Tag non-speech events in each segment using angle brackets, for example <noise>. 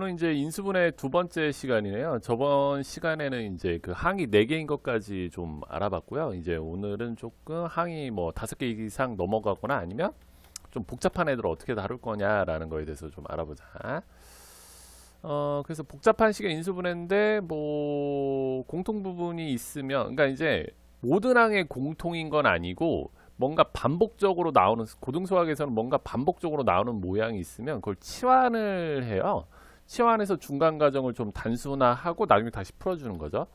오늘 이제 인수분해 두 번째 시간이네요. 저번 시간에는 이제 그 항이 네 개인 것까지 좀 알아봤고요. 이제 오늘은 조금 항이 뭐 다섯 개 이상 넘어가거나 아니면 좀 복잡한 애들 어떻게 다룰 거냐라는 거에 대해서 좀 알아보자. 어, 그래서 복잡한 식의 인수분해인데 뭐 공통 부분이 있으면 그러니까 이제 모든 항의 공통인 건 아니고 뭔가 반복적으로 나오는 고등수학에서는 뭔가 반복적으로 나오는 모양이 있으면 그걸 치환을 해요. 치환해서 중간 과정을 좀 단순화하고 나중에 다시 풀어주는 거죠.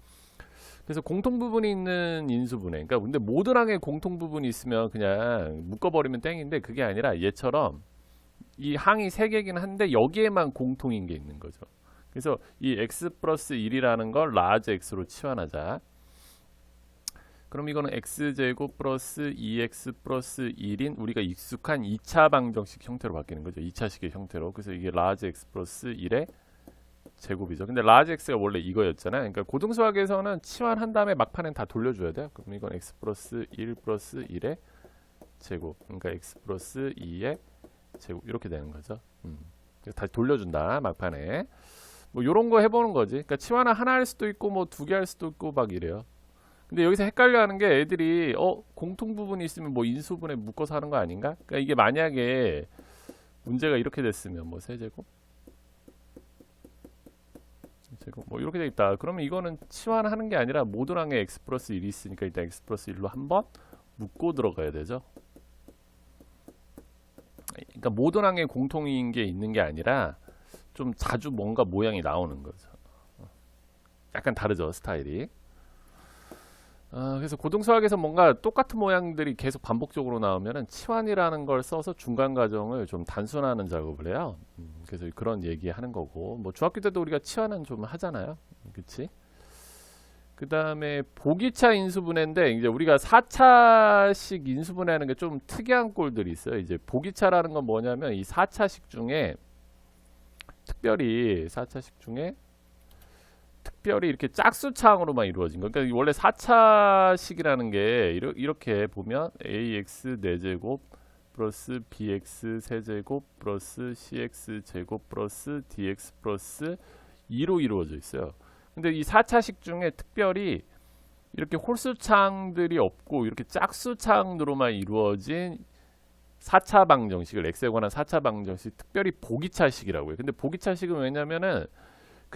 그래서 공통 부분이 있는 인수분해. 그러니까 근데 항에 공통 부분이 있으면 그냥 묶어버리면 땡인데 그게 아니라 얘처럼 이 항이 세 개긴 한데 여기에만 공통인 게 있는 거죠. 그래서 이 x 플러스 1이라는 걸 라지 x로 치환하자. 그럼 이거는 x제곱 플러스 2x 플러스 1인 우리가 익숙한 2차 방정식 형태로 바뀌는 거죠. 2차식의 형태로. 그래서 이게 라지 x 플러스 1의 제곱이죠. 근데 라지 x가 원래 이거였잖아요. 그러니까 고등수학에서는 치환한 다음에 막판엔 다 돌려줘야 돼요. 그럼 이건 x 플러스 1 플러스 1의 제곱. 그러니까 x 플러스 2의 제곱 이렇게 되는 거죠. 음. 다시 돌려준다 막판에. 뭐 요런 거 해보는 거지. 그러니까 치환을 하나 할 수도 있고 뭐 두 개 할 수도 있고 막 이래요. 근데 여기서 헷갈려 하는 게 애들이 어 공통 부분이 있으면 뭐 인수분해 묶어서 하는 거 아닌가? 그러니까 이게 만약에 문제가 이렇게 됐으면 뭐 세제곱 제곱 뭐 이렇게 돼 있다. 그러면 이거는 치환하는 게 아니라 항에 x 플러스 1이 있으니까 일단 x 플러스 1로 한 번 묶고 들어가야 되죠. 그러니까 항에 공통인 게 있는 게 아니라 좀 자주 뭔가 모양이 나오는 거죠. 약간 다르죠 스타일이. 아, 그래서 고등수학에서 뭔가 똑같은 모양들이 계속 반복적으로 나오면은 치환이라는 걸 써서 중간 과정을 좀 단순화하는 작업을 해요. 음, 그래서 그런 얘기하는 거고 뭐 중학교 때도 우리가 치환은 좀 하잖아요. 그렇지? 그 다음에 보기차 인수분해인데 이제 우리가 4차식 인수분해하는 게 좀 특이한 꼴들이 있어요. 이제 보기차라는 건 뭐냐면 이 4차식 중에 특별히 4차식 중에 특별히 이렇게 짝수창으로만 이루어진 거. 그러니까 원래 4차식이라는 게 이렇게 보면 ax 4제곱 플러스 bx 세제곱 플러스 cx 제곱 플러스 dx 플러스 2로 이루어져 있어요. 근데 이 4차식 중에 특별히 이렇게 홀수창들이 없고 이렇게 짝수창으로만 이루어진 4차 방정식을 x에 관한 4차 방정식 특별히 보기차식이라고 해요. 근데 보기차식은 왜냐면은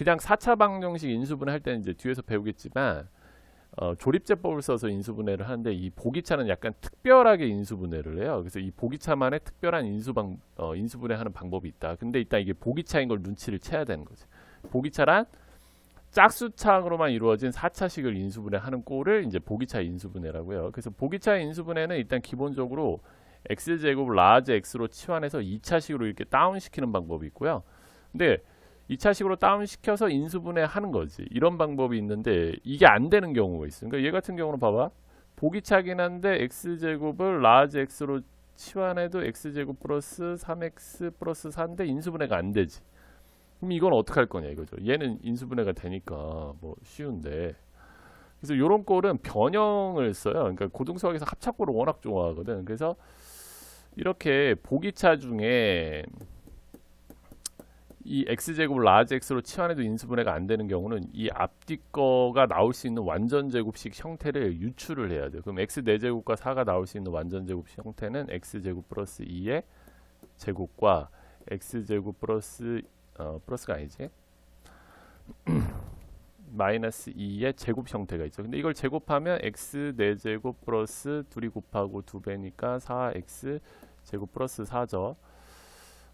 그냥 4차 방정식 인수분해 할 때는 이제 뒤에서 배우겠지만 어, 조립제법을 써서 인수분해를 하는데 이 보기차는 약간 특별하게 인수분해를 해요. 그래서 이 보기차만의 특별한 인수방 어, 인수분해하는 방법이 있다. 근데 일단 이게 보기차인 걸 눈치를 채야 되는 거지. 보기차란 짝수창으로만 이루어진 4차식을 인수분해하는 꼴을 이제 보기차 인수분해라고 해요. 그래서 보기차 인수분해는 일단 기본적으로 x제곱 라지 x로 치환해서 2차식으로 이렇게 다운시키는 방법이 있고요. 근데 2차식으로 다운시켜서 인수분해 하는 거지. 이런 방법이 있는데 이게 안 되는 경우가 있어. 그러니까 얘 같은 경우는 봐봐. 보기 차긴 한데 x제곱을 라지 x로 치환해도 x제곱 플러스 3x 플러스 4인데 인수분해가 안 되지. 그럼 이건 어떻게 할 거냐 이거죠. 얘는 인수분해가 되니까 뭐 쉬운데. 그래서 요런 꼴은 변형을 써요. 그러니까 고등수학에서 합착꼴을 워낙 좋아하거든. 그래서 이렇게 보기차 중에 이 x제곱 라지 x로 치환해도 인수분해가 안 되는 경우는 이 앞뒤 거가 나올 수 있는 완전 제곱식 형태를 유출을 해야 돼요. 그럼 x 4제곱과 4가 나올 수 있는 완전 제곱 형태는 x제곱 플러스 2의 제곱과 x제곱 플러스 어, 플러스가 아니지 <clears throat> 마이너스 2의 제곱 형태가 있죠. 근데 이걸 제곱하면 x 4제곱 플러스 2이 곱하고 2배니까 4x 제곱 플러스 4죠.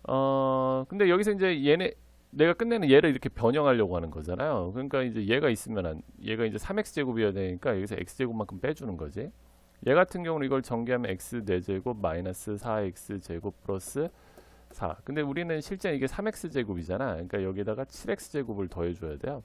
어, 근데 여기서 이제 얘네 내가 끝내는 얘를 이렇게 변형하려고 하는 거잖아요. 그러니까 이제 얘가 있으면 안, 얘가 이제 3x 제곱이어야 되니까 여기서 x 제곱만큼 빼주는 거지. 얘 같은 경우는 이걸 전개하면 x 4제곱 마이너스 4x 제곱 플러스 4. 근데 우리는 실제 이게 3x 제곱이잖아. 그러니까 여기다가 7x 제곱을 더해줘야 돼요.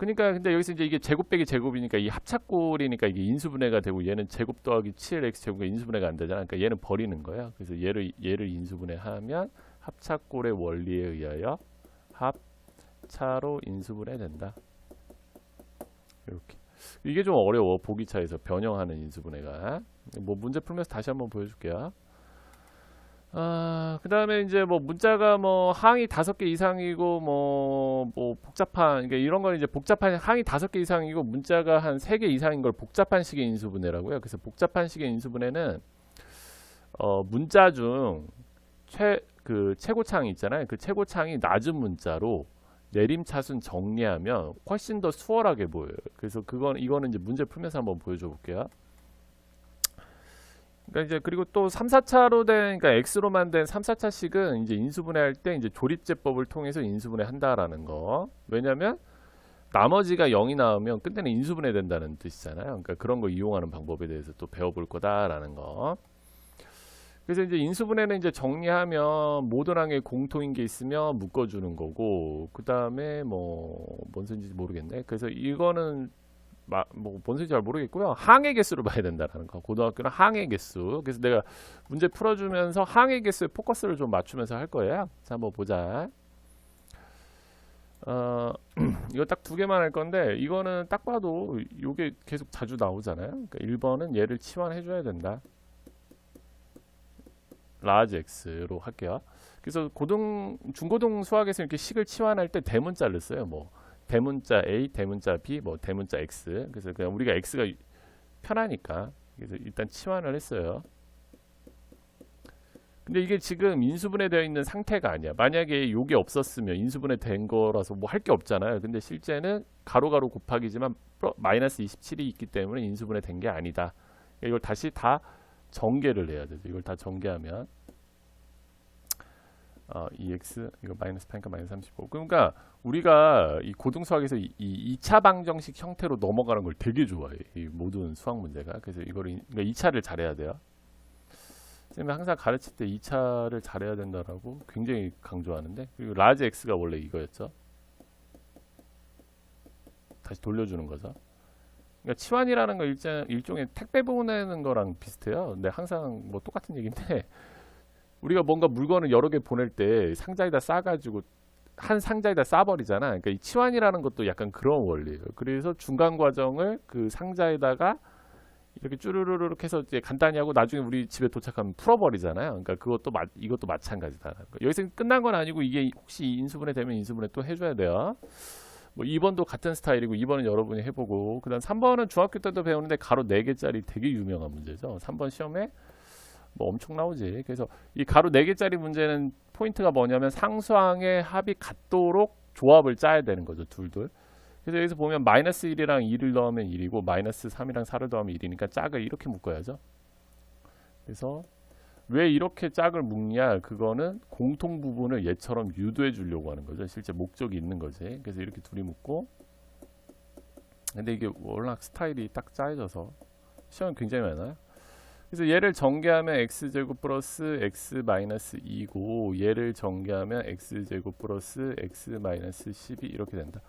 그러니까 근데 여기서 이제 이게 제곱 빼기 제곱이니까 이 합착꼴이니까 이게 인수분해가 되고 얘는 제곱 더하기 7x 제곱이 인수분해가 안 되잖아. 그러니까 얘는 버리는 거야. 그래서 얘를 얘를 인수분해하면 합착꼴의 원리에 의하여 합차로 인수분해 된다. 이렇게. 이게 좀 어려워. 보기차에서 변형하는 인수분해가. 뭐 문제 풀면서 다시 한번 보여줄게요. 아, 그 다음에 이제 뭐 문자가 뭐 항이 다섯 개 이상이고 뭐, 뭐 복잡한, 그러니까 이런 건 이제 복잡한 항이 다섯 개 이상이고 문자가 한 세 개 이상인 걸 복잡한 식의 인수분해라고요. 그래서 복잡한 식의 인수분해는 어, 문자 중 최, 그 최고창이 있잖아요. 그 최고창이 낮은 문자로 내림차순 정리하면 훨씬 더 수월하게 보여요. 그래서 그건 이거는 이제 문제 풀면서 한번 보여줘 볼게요. 그러니까 이제 그리고 또 3, 4차로 된 그러니까 X로만 된 3, 4차식은 이제 인수분해할 때 이제 조립제법을 통해서 인수분해 한다라는 거. 왜냐면 나머지가 0이 나오면 끝내는 인수분해 된다는 뜻이잖아요. 그러니까 그런 거 이용하는 방법에 대해서 또 배워볼 거다라는 거. 그래서 이제 인수분해는 이제 정리하면 모든 항에 공통인 게 있으면 묶어주는 거고 그 다음에 뭐 뭔 소리인지 모르겠네. 그래서 이거는 마, 뭐 뭔 소리인지 잘 모르겠고요. 항의 개수를 봐야 된다는 거. 고등학교는 항의 개수. 그래서 내가 문제 풀어주면서 항의 개수에 포커스를 좀 맞추면서 할 거예요. 자 한번 보자. 어, <clears throat> 이거 딱 두 개만 할 건데 이거는 딱 봐도 이게 계속 자주 나오잖아요. 그러니까 1번은 얘를 치환해 줘야 된다. 라지 x로 할게요. 그래서 고등 중고등 수학에서 이렇게 식을 치환할 때 대문자를 써요. 뭐 대문자 a, 대문자 b, 뭐 대문자 x. 그래서 그냥 우리가 x가 편하니까 그래서 일단 치환을 했어요. 근데 이게 지금 인수분해 되어 있는 상태가 아니야. 만약에 요게 없었으면 인수분해 된 거라서 뭐 할 게 없잖아요. 근데 실제는 가로가로 곱하기지만 마이너스 27이 있기 때문에 인수분해 된 게 아니다. 이걸 다시 다 전개를 해야 되죠. 이걸 다 전개하면 어, 2x 이거 마이너스 8니까 마이너스 35. 그러니까 우리가 이 고등 수학에서 이, 이 2차 방정식 형태로 넘어가는 걸 되게 좋아해. 이 모든 수학 문제가. 그래서 이거를 이- 그러니까 2차를 잘해야 돼요. 선생님이 항상 가르칠 때 2차를 잘해야 된다라고 굉장히 강조하는데 그리고 라지 x가 원래 이거였죠. 다시 돌려주는 거죠. 그러니까 치환이라는 거 일정, 일종의 택배 보내는 거랑 비슷해요. 근데 항상 뭐 똑같은 얘기인데 우리가 뭔가 물건을 여러 개 보낼 때 상자에다 싸가지고 한 상자에다 싸버리잖아. 그러니까 이 치환이라는 것도 약간 그런 원리예요. 그래서 중간 과정을 그 상자에다가 이렇게 쭈르르륵 해서 이제 간단히 하고 나중에 우리 집에 도착하면 풀어버리잖아요. 그러니까 그것도 마, 이것도 마찬가지다. 여기서 끝난 건 아니고 이게 혹시 인수분해 되면 인수분해 또 해줘야 돼요. 뭐 2번도 같은 스타일이고 2번은 여러분이 해보고 그다음 3번은 중학교 때도 배우는데 가로 4개짜리 되게 유명한 문제죠. 3번 시험에 뭐 엄청 나오지. 그래서 이 가로 4개짜리 문제는 포인트가 뭐냐면 상수항의 합이 같도록 조합을 짜야 되는 거죠. 둘둘. 그래서 여기서 보면 마이너스 1이랑 2를 넣으면 1이고 마이너스 3이랑 4를 더하면 1이니까 짝을 이렇게 묶어야죠. 그래서 왜 이렇게 짝을 묶냐? 그거는 공통 부분을 얘처럼 유도해 주려고 하는 거죠. 실제 목적이 있는 거지. 그래서 이렇게 둘이 묶고 근데 이게 워낙 스타일이 딱 짜여져서 시험이 굉장히 많아요. 그래서 얘를 전개하면 x제곱 플러스 x 마이너스 2고 얘를 전개하면 x제곱 플러스 x 마이너스 12 이렇게 된다.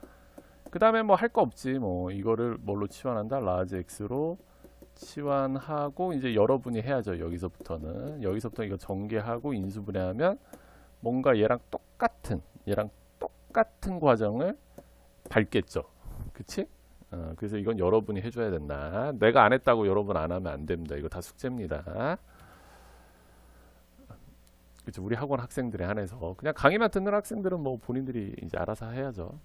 그 다음에 뭐 할 거 없지. 뭐 이거를 뭘로 치환한다? 라지 x로 치환하고 이제 여러분이 해야죠. 여기서부터는 여기서부터 이거 전개하고 인수분해하면 뭔가 얘랑 똑같은 얘랑 똑같은 과정을 밟겠죠. 그치? 어, 그래서 이건 여러분이 해줘야 된다. 내가 안 했다고 여러분 안 하면 안 됩니다. 이거 다 숙제입니다. 그쵸? 우리 학원 학생들에 한해서 그냥 강의만 듣는 학생들은 뭐 본인들이 이제 알아서 해야죠.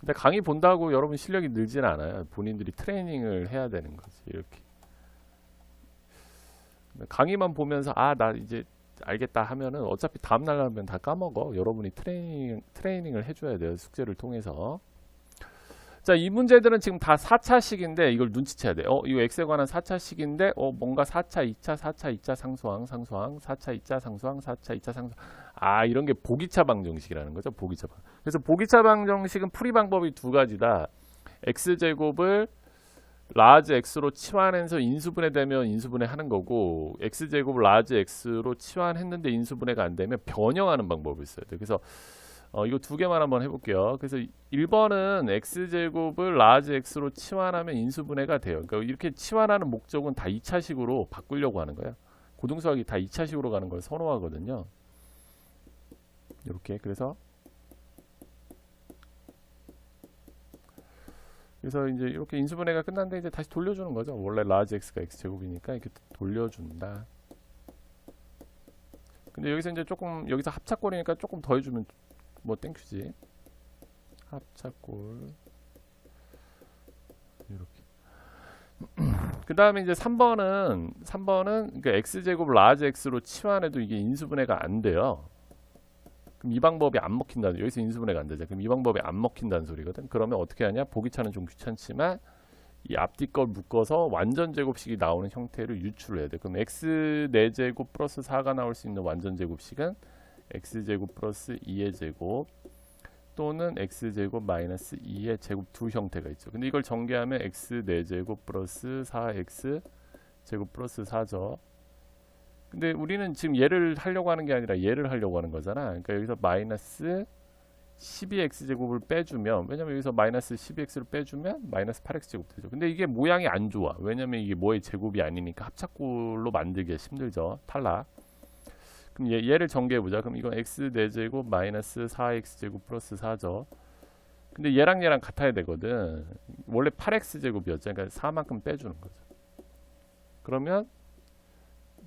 근데 강의 본다고 여러분 실력이 늘지는 않아요. 본인들이 트레이닝을 해야 되는 거지. 이렇게. 강의만 보면서 아 나 이제 알겠다 하면은 어차피 다음 날 하면 다 까먹어. 여러분이 트레이닝 트레이닝을 해줘야 돼요. 숙제를 통해서. 자, 이 문제들은 지금 다 4차식인데 이걸 눈치채야 돼. 어, 이거 X에 관한 4차식인데 어, 뭔가 4차, 2차, 4차, 2차 상수항, 상수항, 4차, 2차 상수항, 4차, 2차 상수항. 아, 이런 게 보기차 방정식이라는 거죠. 보기차 방. 그래서 보기차 방정식은 풀이 방법이 두 가지다. X제곱을 라지 X로 치환해서 인수분해 되면 인수분해 하는 거고 X제곱을 라지 X로 치환했는데 인수분해가 안 되면 변형하는 방법이 있어야 돼. 그래서 어, 이거 두 개만 한번 해볼게요. 그래서 1번은 x제곱을 라지 x로 치환하면 인수분해가 돼요. 그러니까 이렇게 치환하는 목적은 다 2차식으로 바꾸려고 하는 거예요. 고등수학이 다 2차식으로 가는 걸 선호하거든요. 이렇게 그래서 그래서 이제 이렇게 인수분해가 끝났는데 이제 다시 돌려주는 거죠. 원래 라지 x가 x제곱이니까 이렇게 돌려준다. 근데 여기서 이제 조금 여기서 합착골이니까 조금 더 해주면 뭐 땡큐지. 합착골 이렇게. <clears throat> 그 다음에 이제 3번은 3번은 그 x 제곱 라지 x로 치환해도 이게 인수분해가 안 돼요. 그럼 이 방법이 안 먹힌다는 여기서 인수분해가 안 되죠. 그럼 이 방법이 안 먹힌다는 소리거든. 그러면 어떻게 하냐? 보기 차는 좀 귀찮지만 이 앞뒤 걸 묶어서 완전 제곱식이 나오는 형태를 유출을 해야 돼. 그럼 x 4제곱 플러스 4가 나올 수 있는 완전 제곱식은 x 제곱 플러스 2의 제곱 또는 x 제곱 마이너스 2의 제곱 두 형태가 있죠. 근데 이걸 전개하면 x 4제곱 플러스 4x 제곱 플러스 4죠. 근데 우리는 지금 얘를 하려고 하는 게 아니라 얘를 하려고 하는 거잖아. 그러니까 여기서 마이너스 12x 제곱을 빼주면 왜냐면 여기서 마이너스 12x를 빼주면 마이너스 8x 제곱 되죠. 근데 이게 모양이 안 좋아. 왜냐면 이게 뭐의 제곱이 아니니까 합착골로 만들기 힘들죠. 탈락. 그럼 얘, 얘를 전개해 보자. 그럼 이건 x 4제곱 마이너스 4x 제곱 플러스 4죠. 근데 얘랑 얘랑 같아야 되거든. 원래 8x 제곱이었죠. 그러니까 4만큼 빼주는 거죠. 그러면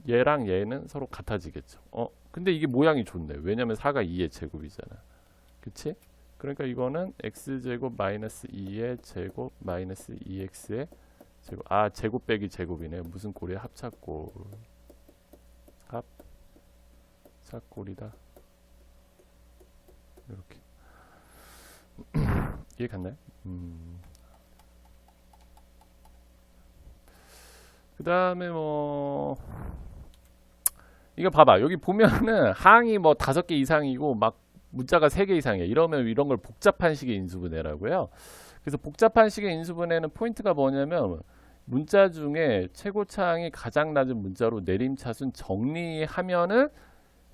얘랑 얘는 서로 같아지겠죠. 어, 근데 이게 모양이 좋네. 왜냐면 4가 2의 제곱이잖아. 그치? 그러니까 이거는 x제곱 마이너스 2의 제곱 마이너스 2x의 제곱 아 제곱 빼기 제곱이네 무슨 꼴이야 합착골 합착골이다 이렇게 <clears throat> 이해 갔나요? 음. 그 다음에 뭐 이거 봐봐 여기 보면은 <laughs> 항이 뭐 다섯 개 이상이고 막 문자가 세 개 이상이에요. 이러면 이런 걸 복잡한 식의 인수분해라고요. 그래서 복잡한 식의 인수분해는 포인트가 뭐냐면 문자 중에 최고차항이 가장 낮은 문자로 내림차순 정리하면은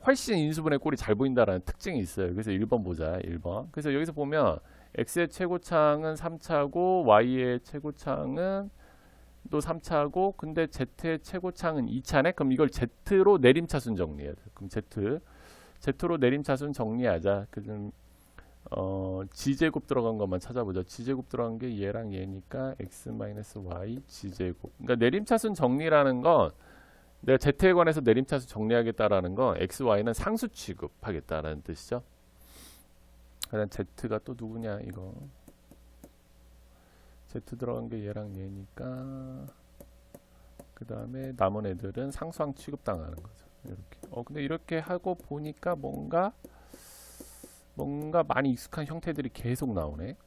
훨씬 인수분해 꼴이 잘 보인다라는 특징이 있어요. 그래서 1번 보자. 1번. 그래서 여기서 보면 x의 최고차항은 3차고 y의 최고차항은 또 3차고 근데 z의 최고차항은 2차네. 그럼 이걸 z로 내림차순 정리해야 돼. 그럼 z z로 내림차순 정리하자. 그럼 어, g제곱 들어간 것만 찾아보자. g제곱 들어간 게 얘랑 얘니까 x 마이너스 y g제곱. 그러니까 내림차순 정리라는 건 내가 z에 관해서 내림차순 정리하겠다라는 건 x, y는 상수 취급하겠다라는 뜻이죠. 그다음 z가 또 누구냐 이거. z 들어간 게 얘랑 얘니까 그 다음에 남은 애들은 상수항 취급당하는 거죠. 이렇게. 어 근데 이렇게 하고 보니까 뭔가 뭔가 많이 익숙한 형태들이 계속 나오네.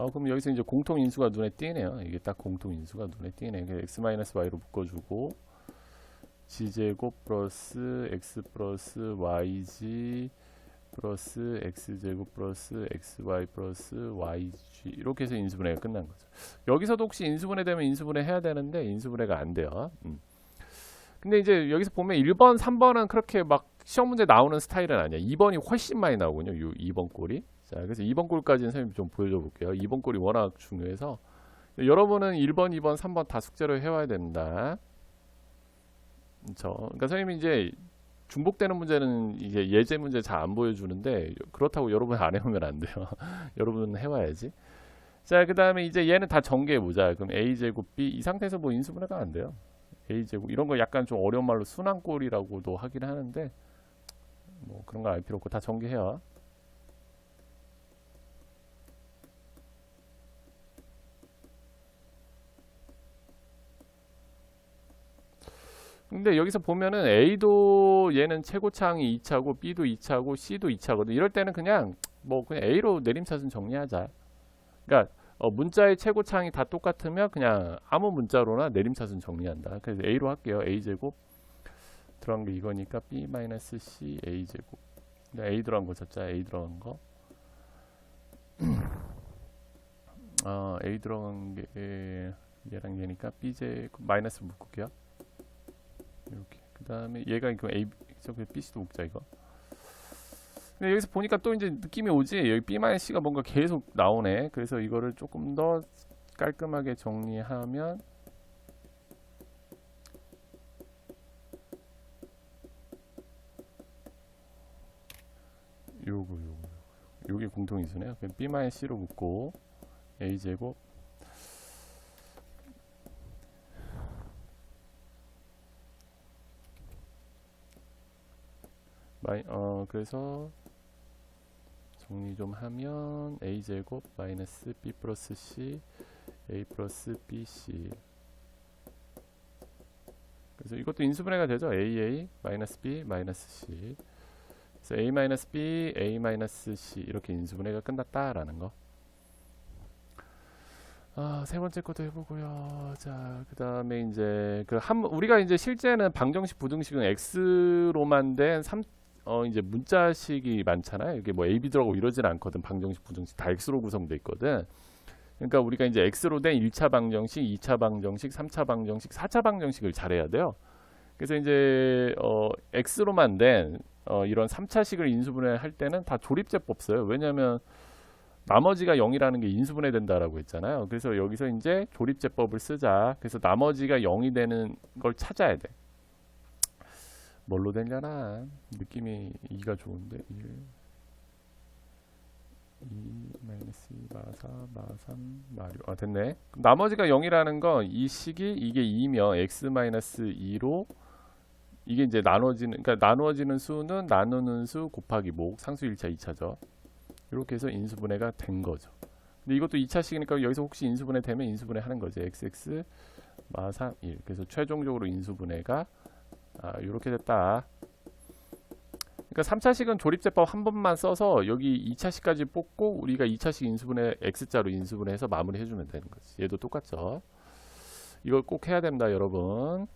어 그럼 여기서 이제 공통 인수가 눈에 띄네요. 이게 딱 공통 인수가 눈에 띄네. x 마이너스 y로 묶어주고 g제곱 플러스 x 플러스 yg 플러스 x제곱 플러스 xy 플러스 yg 이렇게 해서 인수분해가 끝난 거죠. 여기서도 혹시 인수분해 되면 인수분해 해야 되는데 인수분해가 안 돼요. 음. 근데 이제 여기서 보면 1번, 3번은 그렇게 막 시험 문제 나오는 스타일은 아니야. 2번이 훨씬 많이 나오군요. 요 2번 꼴이. 자, 그래서 2번 꼴까지는 선생님 좀 보여줘 볼게요. 2번 꼴이 워낙 중요해서 여러분은 1번, 2번, 3번 다 숙제로 해와야 됩니다. 저, 그러니까 선생님이 이제 중복되는 문제는 이제 예제 문제 잘 안 보여주는데 그렇다고 여러분 안 해오면 안 돼요. <laughs> 여러분은 해와야지. 자, 그 다음에 이제 얘는 다 전개해 보자. 그럼 a 제곱 b 이 상태에서 뭐 인수분해가 안 돼요. a 제곱 이런 거 약간 좀 어려운 말로 순환꼴이라고도 하긴 하는데 뭐 그런 거 알 필요 없고 다 전개해요. 근데 여기서 보면은 A도 얘는 최고차항이 2차고 B도 2차고 C도 2차거든. 이럴 때는 그냥 뭐 그냥 A로 내림차순 정리하자. 그러니까 어, 문자의 최고차항이 다 똑같으면 그냥 아무 문자로나 내림차순 정리한다. 그래서 A로 할게요. A 제곱 들어간 게 이거니까 B 마이너스 C A 제곱. A 들어간 거 잡자. A 들어간 거. <clears throat> 어, A 들어간 게 얘랑 얘니까 B 제곱 마이너스 묶을게요. 이렇게. 그 다음에 얘가 이거 A 저기 BC도 묶자 이거. 근데 여기서 보니까 또 이제 느낌이 오지? 여기 B-C가 뭔가 계속 나오네. 그래서 이거를 조금 더 깔끔하게 정리하면 요거 요거 요게 공통인수네요. B-C로 묶고 a 제곱 마이 어 그래서 정리 좀 하면 a 제곱 마이너스 b 플러스 c a 플러스 bc 그래서 이것도 인수분해가 되죠 aa 마이너스 b 마이너스 c 그래서 a 마이너스 b a 마이너스 c 이렇게 인수분해가 끝났다라는 거. 아, 세 번째 것도 해보고요. 자, 그 다음에 이제 그 한 우리가 이제 실제는 방정식 부등식은 x로만 된 3, 어 이제 문자식이 많잖아요. 이게 뭐 a, b 들어가고 이러진 않거든. 방정식 부등식 다 x로 구성돼 있거든. 그러니까 우리가 이제 x로 된 1차 방정식, 2차 방정식, 3차 방정식, 4차 방정식을 잘해야 돼요. 그래서 이제 어 x로만 된 어, 이런 3차식을 인수분해 할 때는 다 조립제법 써요. 왜냐하면 나머지가 0이라는 게 인수분해 된다라고 했잖아요. 그래서 여기서 이제 조립제법을 쓰자. 그래서 나머지가 0이 되는 걸 찾아야 돼. 뭘로 되려나? 느낌이 2가 좋은데 1 2 마이너스 2 마사 마삼 마류 아 됐네 나머지가 0이라는 건 이 식이 이게 2면 x 마이너스 2로 이게 이제 나눠지는 그러니까 나누어지는 수는 나누는 수 곱하기 목 상수 1차 2차죠. 이렇게 해서 인수분해가 된 거죠. 근데 이것도 2차식이니까 여기서 혹시 인수분해 되면 인수분해 하는 거죠. xx 마상 1. 그래서 최종적으로 인수분해가 아, 이렇게 됐다. 그러니까 3차식은 조립제법 한 번만 써서 여기 2차식까지 뽑고 우리가 2차식 인수분해 x자로 인수분해 해서 마무리 해 주면 되는 거지. 얘도 똑같죠. 이걸 꼭 해야 됩니다, 여러분.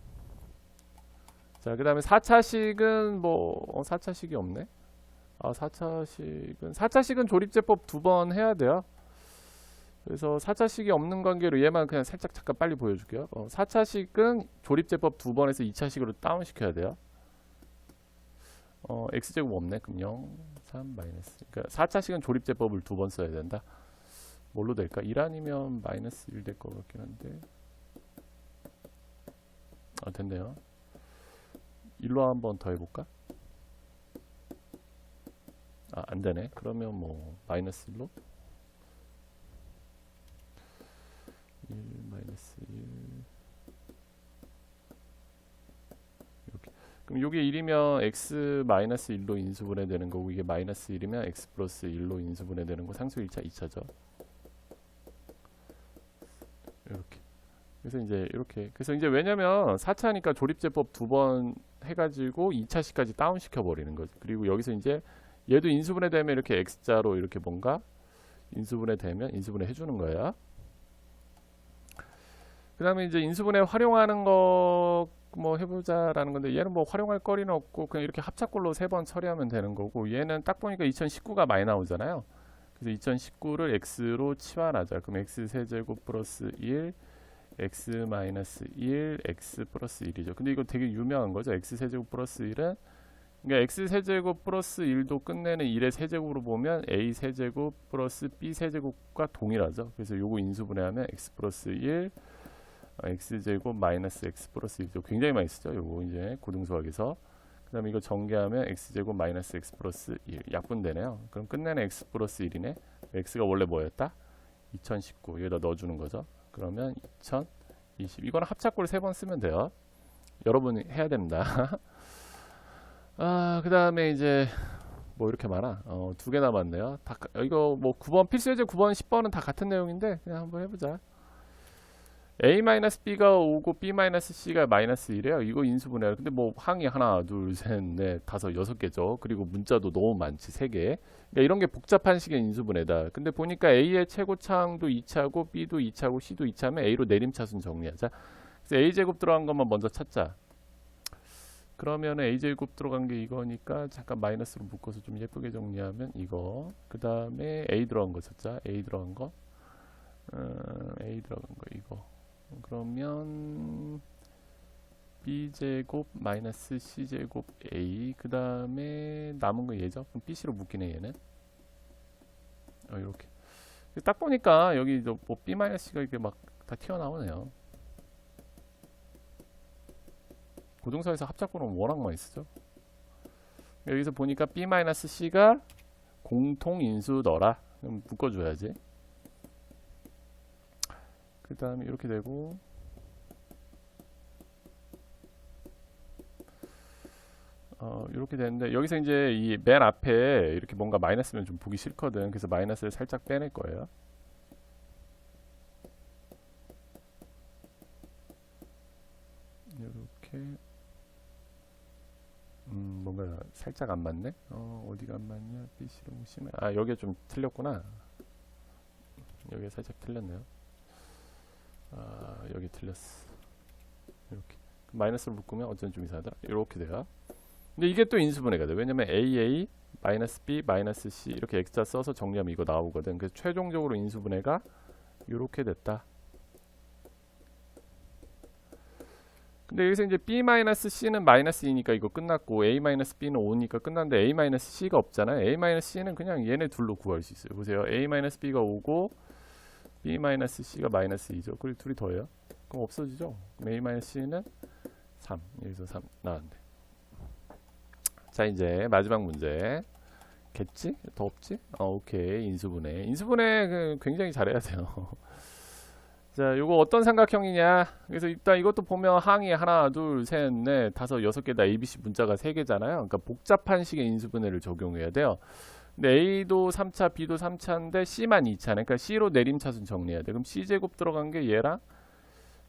자, 그 다음에 4차식은 뭐, 어, 4차식이 없네? 아, 4차식은, 4차식은 조립제법 두 번 해야 돼요. 그래서 4차식이 없는 관계로 얘만 그냥 살짝 잠깐 빨리 보여줄게요. 어, 4차식은 조립제법 두번 해서 2차식으로 다운시켜야 돼요. 어, x제곱 없네. 그럼 0, 3, 마이너스. 그러니까 4차식은 조립제법을 두 번 써야 된다. 뭘로 될까? 1 아니면 마이너스 1 될 것 같긴 한데. 아, 됐네요. 1로 한번 더 해볼까? 아, 안 되네. 그러면 뭐, 마이너스 1로? 1 마이너스 1 이렇게. 그럼 요게 1이면 x 마이너스 1로 인수분해 되는 거고 이게 마이너스 1이면 x 플러스 1로 인수분해 되는 거 상수 1차 2차죠. 이렇게. 그래서 이제 이렇게. 그래서 이제 왜냐면 4차니까 조립제법 두 번 해가지고 2차식까지 다운 시켜 버리는 거죠 그리고 여기서 이제 얘도 인수분해 되면 이렇게 x자로 이렇게 뭔가 인수분해 되면 인수분해 해주는 거야 그 다음에 이제 인수분해 활용하는 거 뭐 해보자라는 건데 얘는 뭐 활용할 거리는 없고 그냥 이렇게 합작골로 세 번 처리하면 되는 거고 얘는 딱 보니까 2019가 많이 나오잖아요. 그래서 2019를 x로 치환하자. 그럼 x 세제곱 플러스 1 x 마이너스 1 x 플러스 1이죠. 근데 이거 되게 유명한 거죠. x 세제곱 플러스 1은 그러니까 x 세제곱 플러스 1도 끝내는 1의 세제곱으로 보면 a 세제곱 플러스 b 세제곱과 동일하죠. 그래서 요거 인수분해하면 x 플러스 1 어, x제곱 마이너스 x 플러스 1도 굉장히 많이 쓰죠. 요거 이제 고등수학에서 그 다음에 이거 전개하면 x제곱 마이너스 x 플러스 1 약분되네요. 그럼 끝내는 x 플러스 1이네. x가 원래 뭐였다? 2019 여기다 넣어주는 거죠. 그러면 2020 이거는 합작골 세 번 쓰면 돼요. 여러분이 해야 됩니다. <laughs> 아, 그 다음에 이제 뭐 이렇게 많아. 어, 두 개 남았네요. 다, 가- 이거 뭐 9번 필수 예제 9번 10번은 다 같은 내용인데 그냥 한번 해보자. A-B가 오고 B-C가 마이너스 1이에요. 이거 인수분해요. 근데 뭐 항이 하나, 둘, 셋, 넷, 다섯, 여섯 개죠. 그리고 문자도 너무 많지, 세 개. 그러니까 이런 게 복잡한 식의 인수분해다. 근데 보니까 A의 최고차항도 2차고 B도 2차고 C도 2차면 A로 내림차순 정리하자. 그래서 A제곱 들어간 것만 먼저 찾자. 그러면 A제곱 들어간 게 이거니까 잠깐 마이너스로 묶어서 좀 예쁘게 정리하면 이거. 그 다음에 A 들어간 거 찾자. A 들어간 거. 어, A 들어간 거 이거. 그러면 b제곱 마이너스 c제곱 a 그 다음에 남은 거 얘죠? 그럼 bc로 묶이네 얘는. 어 이렇게. 딱 보니까 여기 저뭐 b 마이너스가 이렇게 막 다 튀어나오네요. 고등사에서 합작구는 워낙 많이 쓰죠? 여기서 보니까 b 마이너스 c가 공통 인수더라. 그럼 묶어줘야지 그 다음에 이렇게 되고 어, 이렇게 되는데 여기서 이제 이 맨 앞에 이렇게 뭔가 마이너스면 좀 보기 싫거든. 그래서 마이너스를 살짝 빼낼 거예요. 이렇게 음 뭔가 살짝 안 맞네. 어 어디가 안 맞냐? BC로 보시면 아 여기가 좀 틀렸구나. 여기가 살짝 틀렸네요. 아 여기 틀렸어. 이렇게 마이너스를 묶으면 어쩐 좀 이상하더라. 이렇게 돼요. 근데 이게 또 인수분해가 돼. 왜냐면 AA 마이너스 B 마이너스 C 이렇게 X자 써서 정리하면 이거 나오거든. 그래서 최종적으로 인수분해가 이렇게 됐다. 근데 여기서 이제 B 마이너스 C는 마이너스 2니까 이거 끝났고 A 마이너스 B는 5니까 끝났는데 A 마이너스 C가 없잖아요. A 마이너스 C는 그냥 얘네 둘로 구할 수 있어요. 보세요. A 마이너스 B가 5고 B 마이너스 C가 마이너스 2죠. 그리고 둘이 더해요. 그럼 없어지죠. 그럼 A 마이너스 C는 3. 여기서 3 나왔네. 자 이제 마지막 문제 겠지? 더 없지? 어, 오케이 인수분해 인수분해 그 굉장히 잘해야 돼요 <laughs> 자 요거 어떤 삼각형이냐 그래서 일단 이것도 보면 항이 하나 둘 셋 넷 다섯 여섯 개다 ABC 문자가 세 개잖아요 그러니까 복잡한 식의 인수분해를 적용해야 돼요 A도 3차 B도 3차인데 C만 2차 그러니까 C로 내림차순 정리해야 돼 그럼 C제곱 들어간 게 얘랑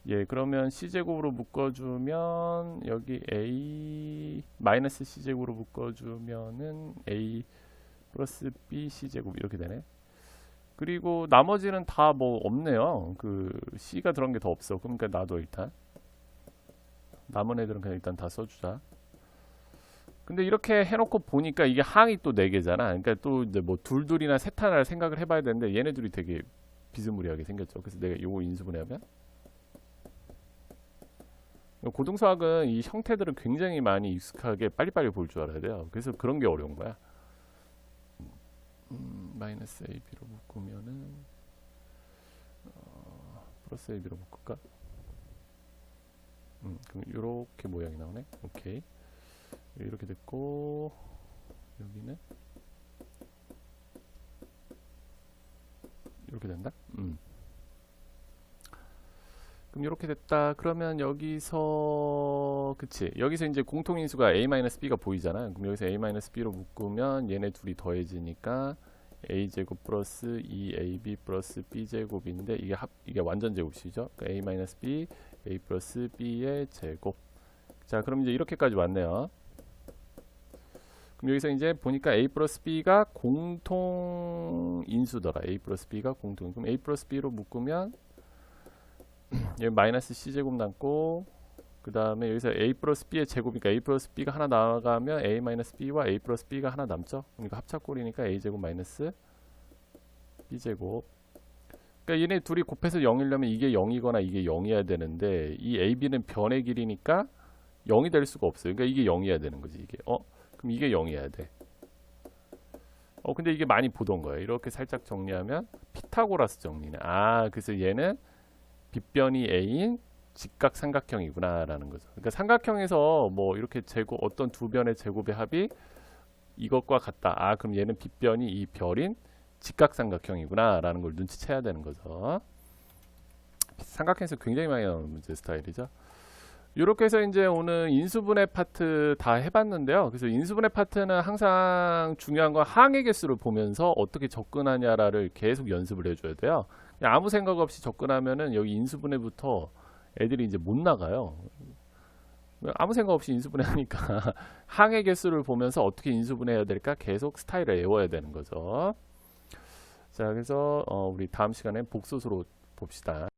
예, 그러면 c제곱으로 묶어주면 여기 a 마이너스 c제곱으로 묶어주면은 a 플러스 b c제곱 이렇게 되네. 그리고 나머지는 다 뭐 없네요. 그 c가 들어간 게 더 없어. 그러니까 놔둬 일단. 남은 애들은 그냥 일단 다 써주자. 근데 이렇게 해놓고 보니까 이게 항이 또 네 개잖아. 그러니까 또 이제 뭐 둘둘이나 셋 하나를 생각을 해봐야 되는데 얘네들이 되게 비스무리하게 생겼죠. 그래서 내가 요거 인수분해하면 고등수학은 이 형태들을 굉장히 많이 익숙하게 빨리빨리 볼 줄 알아야 돼요. 그래서 그런 게 어려운 거야. 음, 마이너스 AB로 묶으면은 어, 플러스 AB로 묶을까? 음, 그럼 이렇게 모양이 나오네. 오케이. 이렇게 됐고 여기는 이렇게 된다. 음. 그럼 이렇게 됐다. 그러면 여기서 그치 여기서 이제 공통인수가 a-b가 보이잖아. 그럼 여기서 a-b로 묶으면 얘네 둘이 더해지니까 a 제곱 플러스 2ab 플러스 b 제곱인데 이게 합 이게 완전 제곱식이죠. 그러니까 a-b a 플러스 b의 제곱. 자 그럼 이제 이렇게까지 왔네요. 그럼 여기서 이제 보니까 a 플러스 b가 공통 인수더라. a 플러스 b가 공통. 그럼 a 플러스 b로 묶으면 <clears throat> 여기 마이너스 c제곱 남고 그 다음에 여기서 a 플러스 b의 제곱이니까 a 플러스 b가 하나 나가면 a 마이너스 b와 a 플러스 b가 하나 남죠. 그러니까 합차꼴이니까 a 제곱 마이너스 b 제곱. 그러니까 얘네 둘이 곱해서 0이려면 이게 0이거나 이게 0이어야 되는데 이 a, b는 변의 길이니까 0이 될 수가 없어요. 그러니까 이게 0이어야 되는 거지 이게. 어? 그럼 이게 0이어야 돼. 어 근데 이게 많이 보던 거예요. 이렇게 살짝 정리하면 피타고라스 정리네. 아 그래서 얘는 빗변이 A인 직각 삼각형이구나라는 거죠. 그러니까 삼각형에서 뭐 이렇게 제곱 어떤 두 변의 제곱의 합이 이것과 같다. 아 그럼 얘는 빗변이 이 별인 직각 삼각형이구나라는 걸 눈치채야 되는 거죠. 삼각형에서 굉장히 많이 나오는 문제 스타일이죠. 이렇게 해서 이제 오늘 인수분해 파트 다 해봤는데요. 그래서 인수분해 파트는 항상 중요한 건 항의 개수를 보면서 어떻게 접근하냐를 계속 연습을 해줘야 돼요. 아무 생각 없이 접근하면은 여기 인수분해부터 애들이 이제 못 나가요. 아무 생각 없이 인수분해 하니까 <laughs> 항의 개수를 보면서 어떻게 인수분해해야 될까 계속 스타일을 외워야 되는 거죠. 자, 그래서 어, 우리 다음 시간에 복소수로 봅시다.